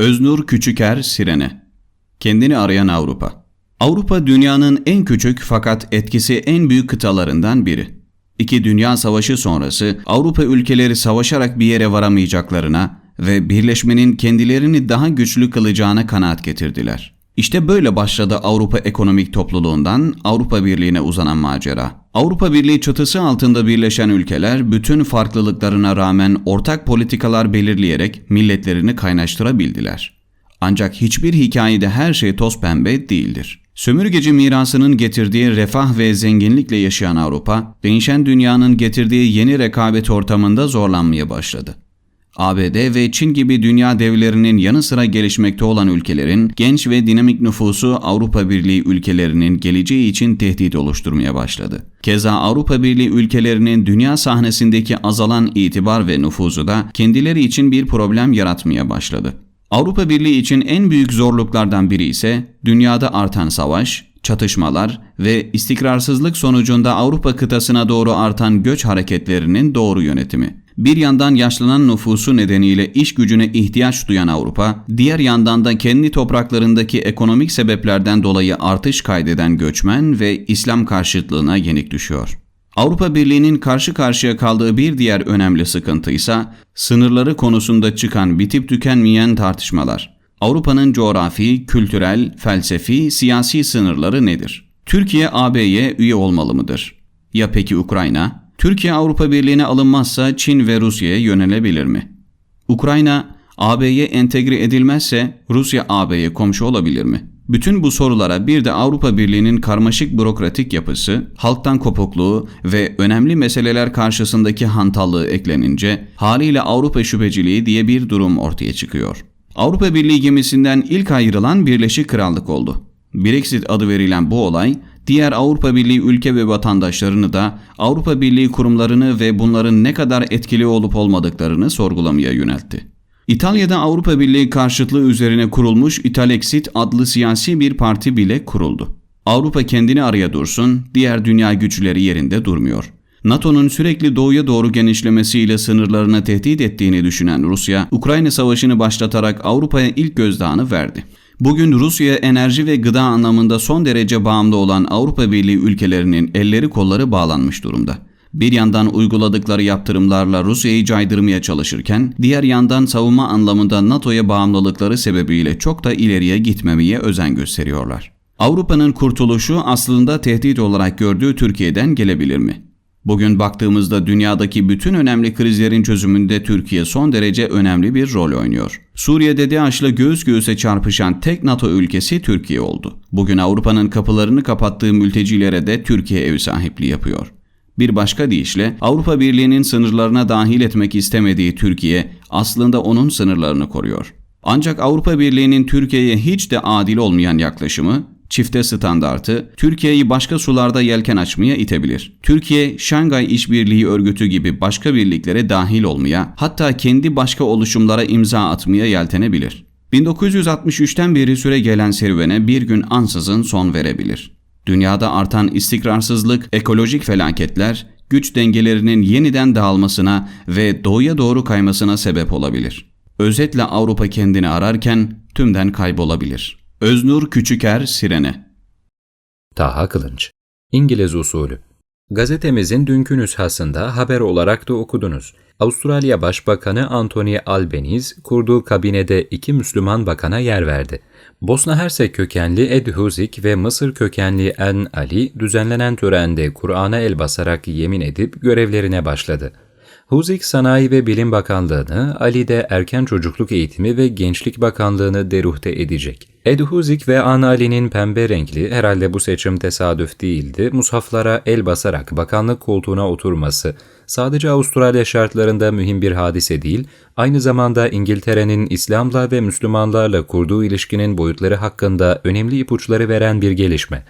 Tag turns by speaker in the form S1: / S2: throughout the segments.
S1: Öznur Küçüker Sirene Kendini arayan Avrupa Avrupa dünyanın en küçük fakat etkisi en büyük kıtalarından biri. İki Dünya Savaşı sonrası Avrupa ülkeleri savaşarak bir yere varamayacaklarına ve birleşmenin kendilerini daha güçlü kılacağına kanaat getirdiler. İşte böyle başladı Avrupa Ekonomik Topluluğundan Avrupa Birliği'ne uzanan macera. Avrupa Birliği çatısı altında birleşen ülkeler bütün farklılıklarına rağmen ortak politikalar belirleyerek milletlerini kaynaştırabildiler. Ancak hiçbir hikayede her şey toz pembe değildir. Sömürgeci mirasının getirdiği refah ve zenginlikle yaşayan Avrupa, değişen dünyanın getirdiği yeni rekabet ortamında zorlanmaya başladı. ABD ve Çin gibi dünya devlerinin yanı sıra gelişmekte olan ülkelerin genç ve dinamik nüfusu Avrupa Birliği ülkelerinin geleceği için tehdit oluşturmaya başladı. Keza Avrupa Birliği ülkelerinin dünya sahnesindeki azalan itibar ve nüfuzu da kendileri için bir problem yaratmaya başladı. Avrupa Birliği için en büyük zorluklardan biri ise dünyada artan savaş, çatışmalar ve istikrarsızlık sonucunda Avrupa kıtasına doğru artan göç hareketlerinin doğru yönetimi. Bir yandan yaşlanan nüfusu nedeniyle iş gücüne ihtiyaç duyan Avrupa, diğer yandan da kendi topraklarındaki ekonomik sebeplerden dolayı artış kaydeden göçmen ve İslam karşıtlığına yenik düşüyor. Avrupa Birliği'nin karşı karşıya kaldığı bir diğer önemli sıkıntı ise sınırları konusunda çıkan bitip tükenmeyen tartışmalar. Avrupa'nın coğrafi, kültürel, felsefi, siyasi sınırları nedir? Türkiye AB'ye üye olmalı mıdır? Ya peki Ukrayna? Türkiye Avrupa Birliği'ne alınmazsa Çin ve Rusya'ya yönelebilir mi? Ukrayna AB'ye entegre edilmezse Rusya AB'ye komşu olabilir mi? Bütün bu sorulara bir de Avrupa Birliği'nin karmaşık bürokratik yapısı, halktan kopukluğu ve önemli meseleler karşısındaki hantallığı eklenince haliyle Avrupa şüpheciliği diye bir durum ortaya çıkıyor. Avrupa Birliği gemisinden ilk ayrılan Birleşik Krallık oldu. Brexit adı verilen bu olay diğer Avrupa Birliği ülke ve vatandaşlarını da Avrupa Birliği kurumlarını ve bunların ne kadar etkili olup olmadıklarını sorgulamaya yöneltti. İtalya'da Avrupa Birliği karşıtlığı üzerine kurulmuş İtalexit adlı siyasi bir parti bile kuruldu. Avrupa kendini araya dursun, diğer dünya güçleri yerinde durmuyor. NATO'nun sürekli doğuya doğru genişlemesiyle sınırlarını tehdit ettiğini düşünen Rusya, Ukrayna savaşını başlatarak Avrupa'ya ilk gözdağını verdi. Bugün Rusya'ya enerji ve gıda anlamında son derece bağımlı olan Avrupa Birliği ülkelerinin elleri kolları bağlanmış durumda. Bir yandan uyguladıkları yaptırımlarla Rusya'yı caydırmaya çalışırken, diğer yandan savunma anlamında NATO'ya bağımlılıkları sebebiyle çok da ileriye gitmemeye özen gösteriyorlar. Avrupa'nın kurtuluşu aslında tehdit olarak gördüğü Türkiye'den gelebilir mi? Bugün baktığımızda dünyadaki bütün önemli krizlerin çözümünde Türkiye son derece önemli bir rol oynuyor. Suriye'de DAEŞ'la göğüs göğüse çarpışan tek NATO ülkesi Türkiye oldu. Bugün Avrupa'nın kapılarını kapattığı mültecilere de Türkiye ev sahipliği yapıyor. Bir başka deyişle Avrupa Birliği'nin sınırlarına dahil etmek istemediği Türkiye aslında onun sınırlarını koruyor. Ancak Avrupa Birliği'nin Türkiye'ye hiç de adil olmayan yaklaşımı çifte standartı Türkiye'yi başka sularda yelken açmaya itebilir. Türkiye, Şangay İşbirliği Örgütü gibi başka birliklere dahil olmaya, hatta kendi başka oluşumlara imza atmaya yeltenebilir. 1963'ten beri süre gelen serüvene bir gün ansızın son verebilir. Dünyada artan istikrarsızlık, ekolojik felaketler, güç dengelerinin yeniden dağılmasına ve doğuya doğru kaymasına sebep olabilir. Özetle Avrupa kendini ararken tümden kaybolabilir. Öznur Küçüker Sirene
S2: Taha Kılınç İngiliz usulü Gazetemizin dünkü nüshasında haber olarak da okudunuz. Avustralya Başbakanı Anthony Albanese kurduğu kabinede iki Müslüman bakana yer verdi. Bosna Hersek kökenli Ed Huzik ve Mısır kökenli En Ali düzenlenen törende Kur'an'a el basarak yemin edip görevlerine başladı. Huzik Sanayi ve Bilim Bakanlığı'nı, Ali de Erken Çocukluk Eğitimi ve Gençlik Bakanlığı'nı deruhte edecek. Ed Huzik ve An Ali'nin pembe renkli, herhalde bu seçim tesadüf değildi, mushaflara el basarak bakanlık koltuğuna oturması, sadece Avustralya şartlarında mühim bir hadise değil, aynı zamanda İngiltere'nin İslam'la ve Müslümanlarla kurduğu ilişkinin boyutları hakkında önemli ipuçları veren bir gelişme.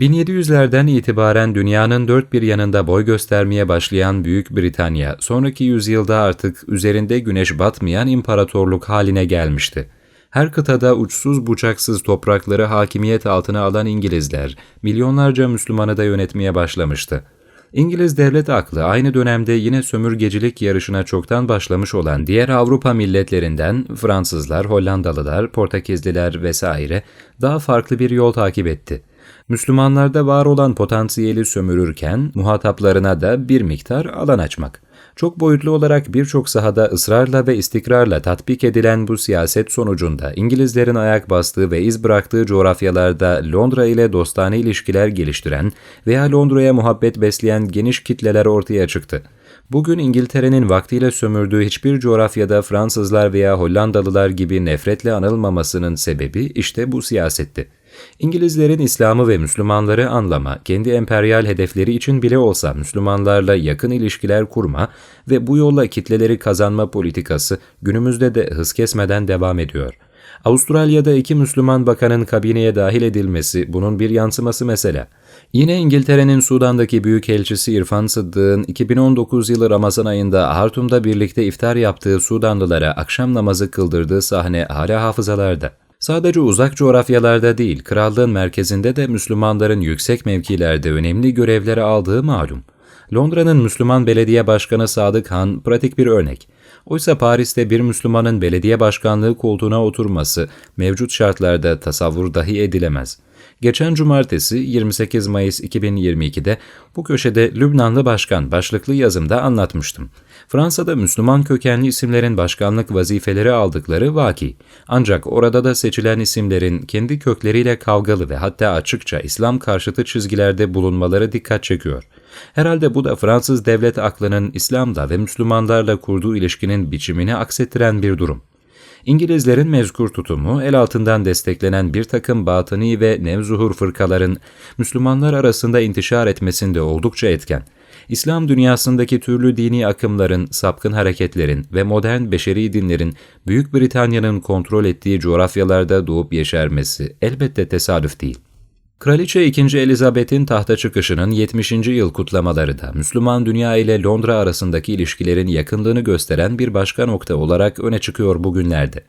S2: 1700'lerden itibaren dünyanın dört bir yanında boy göstermeye başlayan Büyük Britanya, sonraki yüzyılda artık üzerinde güneş batmayan imparatorluk haline gelmişti. Her kıtada uçsuz bucaksız toprakları hakimiyet altına alan İngilizler, milyonlarca Müslümanı da yönetmeye başlamıştı. İngiliz devlet aklı aynı dönemde yine sömürgecilik yarışına çoktan başlamış olan diğer Avrupa milletlerinden Fransızlar, Hollandalılar, Portekizliler vesaire daha farklı bir yol takip etti. Müslümanlarda var olan potansiyeli sömürürken muhataplarına da bir miktar alan açmak. Çok boyutlu olarak birçok sahada ısrarla ve istikrarla tatbik edilen bu siyaset sonucunda İngilizlerin ayak bastığı ve iz bıraktığı coğrafyalarda Londra ile dostane ilişkiler geliştiren veya Londra'ya muhabbet besleyen geniş kitleler ortaya çıktı. Bugün İngiltere'nin vaktiyle sömürdüğü hiçbir coğrafyada Fransızlar veya Hollandalılar gibi nefretle anılmamasının sebebi işte bu siyasetti. İngilizlerin İslam'ı ve Müslümanları anlama, kendi emperyal hedefleri için bile olsa Müslümanlarla yakın ilişkiler kurma ve bu yolla kitleleri kazanma politikası günümüzde de hız kesmeden devam ediyor. Avustralya'da iki Müslüman bakanın kabineye dahil edilmesi bunun bir yansıması mesela. Yine İngiltere'nin Sudan'daki Büyükelçisi İrfan Sıddık'ın 2019 yılı Ramazan ayında Hartum'da birlikte iftar yaptığı Sudanlılara akşam namazı kıldırdığı sahne hala hafızalarda. Sadece uzak coğrafyalarda değil, krallığın merkezinde de Müslümanların yüksek mevkilerde önemli görevleri aldığı malum. Londra'nın Müslüman Belediye Başkanı Sadık Han pratik bir örnek. Oysa Paris'te bir Müslümanın belediye başkanlığı koltuğuna oturması mevcut şartlarda tasavvur dahi edilemez. Geçen cumartesi 28 Mayıs 2022'de bu köşede Lübnanlı Başkan başlıklı yazımda anlatmıştım. Fransa'da Müslüman kökenli isimlerin başkanlık vazifeleri aldıkları vaki. Ancak orada da seçilen isimlerin kendi kökleriyle kavgalı ve hatta açıkça İslam karşıtı çizgilerde bulunmaları dikkat çekiyor. Herhalde bu da Fransız devlet aklının İslam'da ve Müslümanlarla kurduğu ilişkinin biçimini aksettiren bir durum. İngilizlerin mezkur tutumu, el altından desteklenen bir takım batıni ve nevzuhur fırkaların Müslümanlar arasında intişar etmesinde oldukça etken. İslam dünyasındaki türlü dini akımların, sapkın hareketlerin ve modern beşeri dinlerin Büyük Britanya'nın kontrol ettiği coğrafyalarda doğup yeşermesi elbette tesadüf değil. Kraliçe 2. Elizabeth'in tahta çıkışının 70. yıl kutlamaları da Müslüman dünya ile Londra arasındaki ilişkilerin yakınlığını gösteren bir başka nokta olarak öne çıkıyor bugünlerde.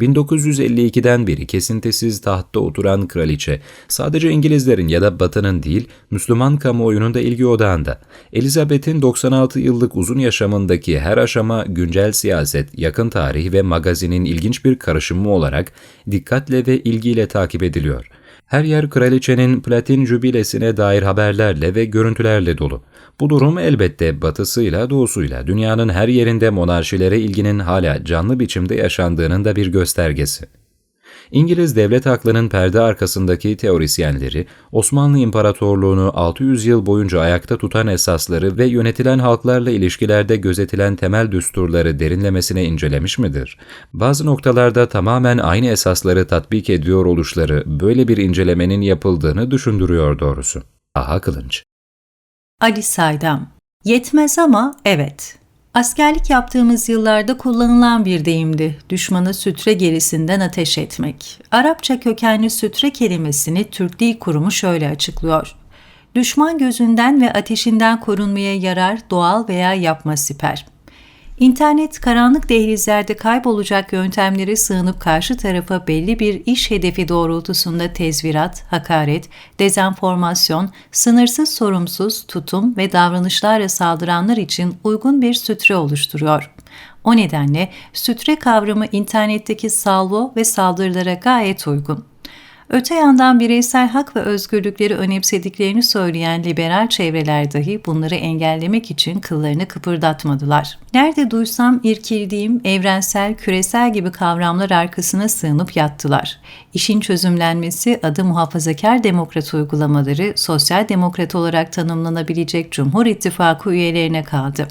S2: 1952'den beri kesintisiz tahtta oturan kraliçe, sadece İngilizlerin ya da Batı'nın değil, Müslüman kamuoyunun da ilgi odağında. Elizabeth'in 96 yıllık uzun yaşamındaki her aşama güncel siyaset, yakın tarih ve magazinin ilginç bir karışımı olarak dikkatle ve ilgiyle takip ediliyor. Her yer kraliçenin platin jübilesine dair haberlerle ve görüntülerle dolu. Bu durum elbette batısıyla doğusuyla dünyanın her yerinde monarşilere ilginin hala canlı biçimde yaşandığının da bir göstergesi. İngiliz devlet aklının perde arkasındaki teorisyenleri, Osmanlı İmparatorluğunu 600 yıl boyunca ayakta tutan esasları ve yönetilen halklarla ilişkilerde gözetilen temel düsturları derinlemesine incelemiş midir? Bazı noktalarda tamamen aynı esasları tatbik ediyor oluşları böyle bir incelemenin yapıldığını düşündürüyor doğrusu. Aha Kılınç
S3: Ali Saydam Yetmez ama evet. Askerlik yaptığımız yıllarda kullanılan bir deyimdi. Düşmanı sütre gerisinden ateş etmek. Arapça kökenli sütre kelimesini Türk Dil Kurumu şöyle açıklıyor. Düşman gözünden ve ateşinden korunmaya yarar doğal veya yapma siper. İnternet karanlık dehlizlerde kaybolacak yöntemlere sığınıp karşı tarafa belli bir iş hedefi doğrultusunda tezvirat, hakaret, dezenformasyon, sınırsız sorumsuz tutum ve davranışlarla saldıranlar için uygun bir sütre oluşturuyor. O nedenle sütre kavramı internetteki salvo ve saldırılara gayet uygun. Öte yandan bireysel hak ve özgürlükleri önemsediklerini söyleyen liberal çevreler dahi bunları engellemek için kıllarını kıpırdatmadılar. Nerede duysam irkildiğim evrensel, küresel gibi kavramlar arkasına sığınıp yattılar. İşin çözümlenmesi adı muhafazakar demokrat uygulamaları sosyal demokrat olarak tanımlanabilecek Cumhur İttifakı üyelerine kaldı.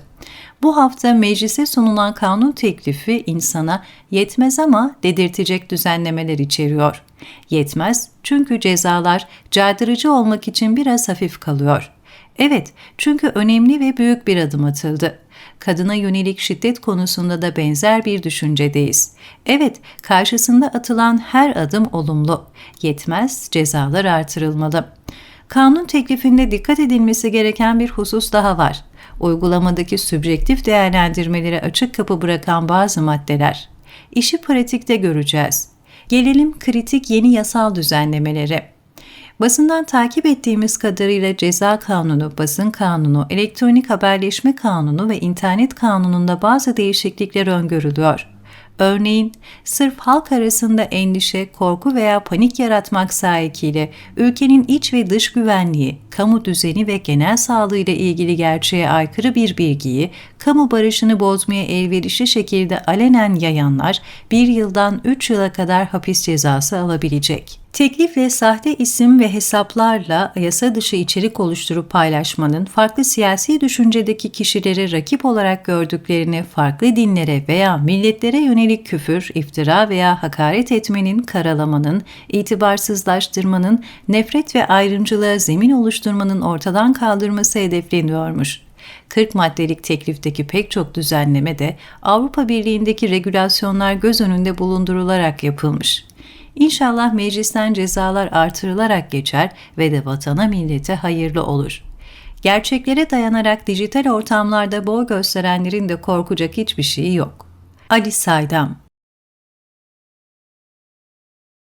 S3: Bu hafta meclise sunulan kanun teklifi insana yetmez ama dedirtecek düzenlemeler içeriyor. Yetmez çünkü cezalar caydırıcı olmak için biraz hafif kalıyor. Evet, çünkü önemli ve büyük bir adım atıldı. Kadına yönelik şiddet konusunda da benzer bir düşüncedeyiz. Evet, karşısında atılan her adım olumlu. Yetmez, cezalar artırılmalı. Kanun teklifinde dikkat edilmesi gereken bir husus daha var uygulamadaki sübjektif değerlendirmeleri açık kapı bırakan bazı maddeler. İşi pratikte göreceğiz. Gelelim kritik yeni yasal düzenlemelere. Basından takip ettiğimiz kadarıyla ceza kanunu, basın kanunu, elektronik haberleşme kanunu ve internet kanununda bazı değişiklikler öngörülüyor. Örneğin, sırf halk arasında endişe, korku veya panik yaratmak sahikiyle ülkenin iç ve dış güvenliği, kamu düzeni ve genel sağlığı ile ilgili gerçeğe aykırı bir bilgiyi, kamu barışını bozmaya elverişli şekilde alenen yayanlar bir yıldan 3 yıla kadar hapis cezası alabilecek. Teklifle sahte isim ve hesaplarla yasa dışı içerik oluşturup paylaşmanın farklı siyasi düşüncedeki kişileri rakip olarak gördüklerini farklı dinlere veya milletlere yönelik küfür, iftira veya hakaret etmenin, karalamanın, itibarsızlaştırmanın, nefret ve ayrımcılığa zemin oluşturmanın ortadan kaldırması hedefleniyormuş. 40 maddelik teklifteki pek çok düzenleme de Avrupa Birliği'ndeki regülasyonlar göz önünde bulundurularak yapılmış. İnşallah meclisten cezalar artırılarak geçer ve de vatana millete hayırlı olur. Gerçeklere dayanarak dijital ortamlarda boy gösterenlerin de korkacak hiçbir şeyi yok. Ali Saydam